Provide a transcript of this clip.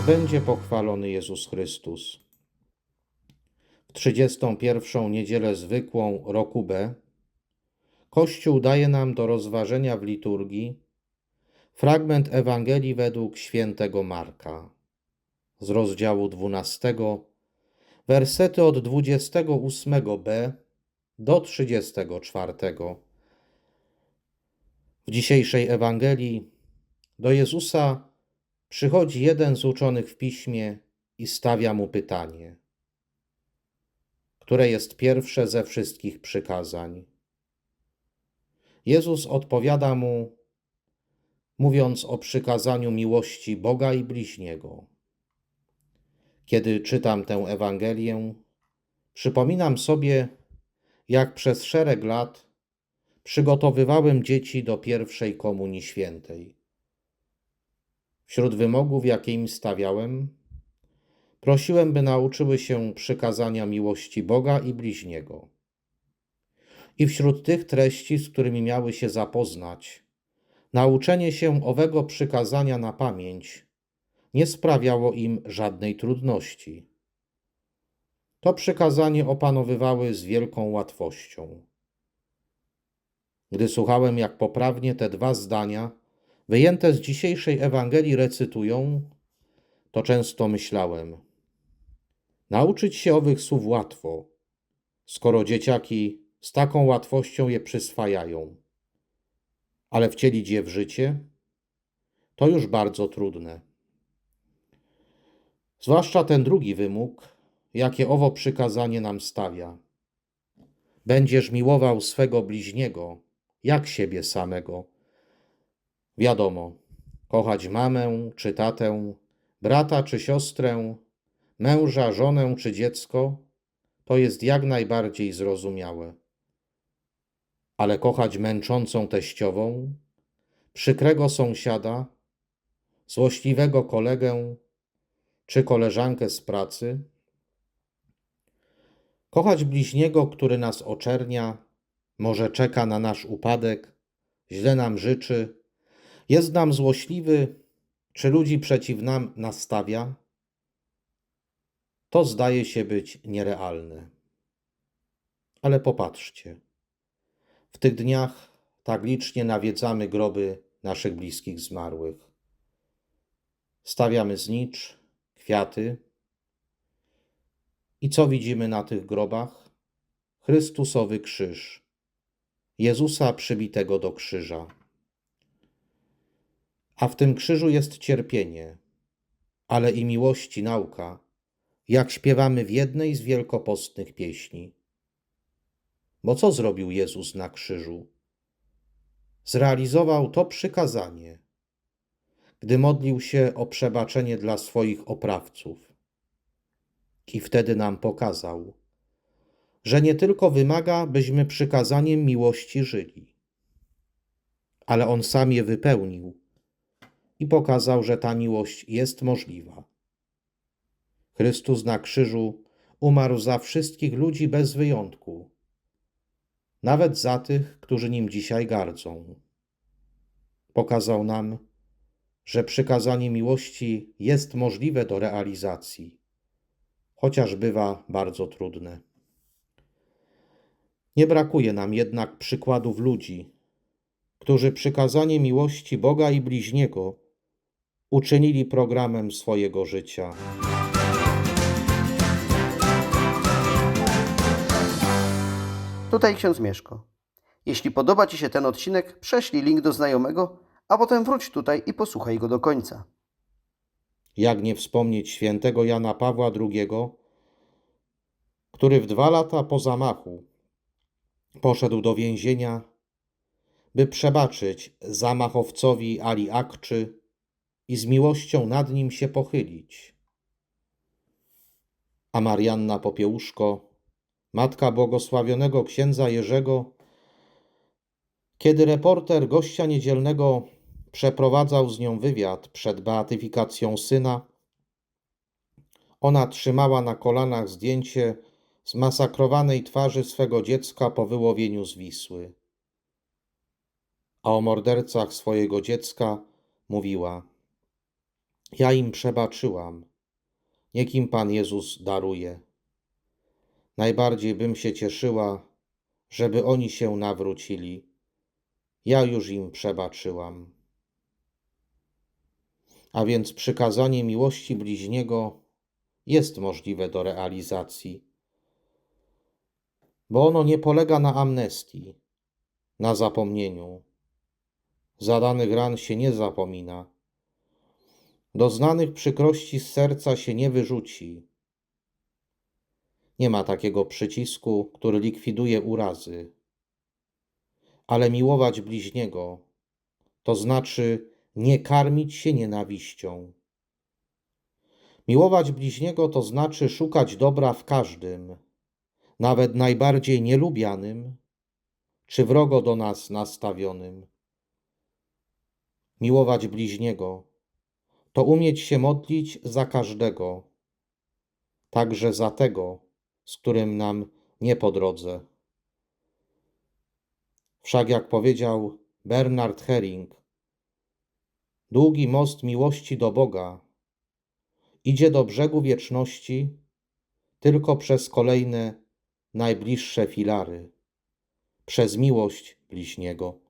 Niech będzie pochwalony Jezus Chrystus. W 31. niedzielę zwykłą roku B Kościół daje nam do rozważenia w liturgii fragment Ewangelii według świętego Marka z rozdziału 12, wersety od 28b do 34. W dzisiejszej Ewangelii do Jezusa przychodzi jeden z uczonych w piśmie i stawia mu pytanie, które jest pierwsze ze wszystkich przykazań. Jezus odpowiada mu, mówiąc o przykazaniu miłości Boga i bliźniego. Kiedy czytam tę Ewangelię, przypominam sobie, jak przez szereg lat przygotowywałem dzieci do pierwszej komunii świętej. Wśród wymogów, jakie im stawiałem, prosiłem, by nauczyły się przykazania miłości Boga i bliźniego. I wśród tych treści, z którymi miały się zapoznać, nauczenie się owego przykazania na pamięć nie sprawiało im żadnej trudności. To przykazanie opanowywały z wielką łatwością. Gdy słuchałem, jak poprawnie te dwa zdania, wyjęte z dzisiejszej Ewangelii, recytują, to często myślałem: Nauczyć się owych słów łatwo, skoro dzieciaki z taką łatwością je przyswajają, ale wcielić je w życie to już bardzo trudne. Zwłaszcza ten drugi wymóg, jakie owo przykazanie nam stawia. Będziesz miłował swego bliźniego jak siebie samego. Wiadomo, kochać mamę czy tatę, brata czy siostrę, męża, żonę czy dziecko, to jest jak najbardziej zrozumiałe. Ale kochać męczącą teściową, przykrego sąsiada, złośliwego kolegę czy koleżankę z pracy, kochać bliźniego, który nas oczernia, może czeka na nasz upadek, źle nam życzy, jest nam złośliwy, czy ludzi przeciw nam nastawia, to zdaje się być nierealne. Ale popatrzcie, w tych dniach tak licznie nawiedzamy groby naszych bliskich zmarłych. Stawiamy znicz, kwiaty. I co widzimy na tych grobach? Chrystusowy krzyż, Jezusa przybitego do krzyża. A w tym krzyżu jest cierpienie, ale i miłości nauka, jak śpiewamy w jednej z wielkopostnych pieśni. Bo co zrobił Jezus na krzyżu? Zrealizował to przykazanie, gdy modlił się o przebaczenie dla swoich oprawców. I wtedy nam pokazał, że nie tylko wymaga, byśmy przykazaniem miłości żyli, ale On sam je wypełnił i pokazał, że ta miłość jest możliwa. Chrystus na krzyżu umarł za wszystkich ludzi bez wyjątku, nawet za tych, którzy nim dzisiaj gardzą. Pokazał nam, że przykazanie miłości jest możliwe do realizacji, chociaż bywa bardzo trudne. Nie brakuje nam jednak przykładów ludzi, którzy przykazanie miłości Boga i bliźniego uczynili programem swojego życia. Tutaj ksiądz Mieszko. Jeśli podoba Ci się ten odcinek, prześlij link do znajomego, a potem wróć tutaj i posłuchaj go do końca. Jak nie wspomnieć świętego Jana Pawła II, który w dwa lata po zamachu poszedł do więzienia, by przebaczyć zamachowcowi Ali Akczy i z miłością nad nim się pochylić. A Marianna Popiełuszko, matka błogosławionego księdza Jerzego, kiedy reporter gościa niedzielnego przeprowadzał z nią wywiad przed beatyfikacją syna, ona trzymała na kolanach zdjęcie zmasakrowanej twarzy swego dziecka po wyłowieniu z Wisły. A o mordercach swojego dziecka mówiła: Ja im przebaczyłam. Niech im Pan Jezus daruje. Najbardziej bym się cieszyła, żeby oni się nawrócili. Ja już im przebaczyłam. A więc przykazanie miłości bliźniego jest możliwe do realizacji, bo ono nie polega na amnestii, na zapomnieniu. Zadanych ran się nie zapomina. Doznanych przykrości z serca się nie wyrzuci. Nie ma takiego przycisku, który likwiduje urazy. Ale miłować bliźniego to znaczy nie karmić się nienawiścią. Miłować bliźniego to znaczy szukać dobra w każdym, nawet najbardziej nielubianym czy wrogo do nas nastawionym. Miłować bliźniego to umieć się modlić za każdego, także za tego, z którym nam nie po drodze. Wszak jak powiedział Bernard Herring, długi most miłości do Boga idzie do brzegu wieczności tylko przez kolejne najbliższe filary, przez miłość bliźniego.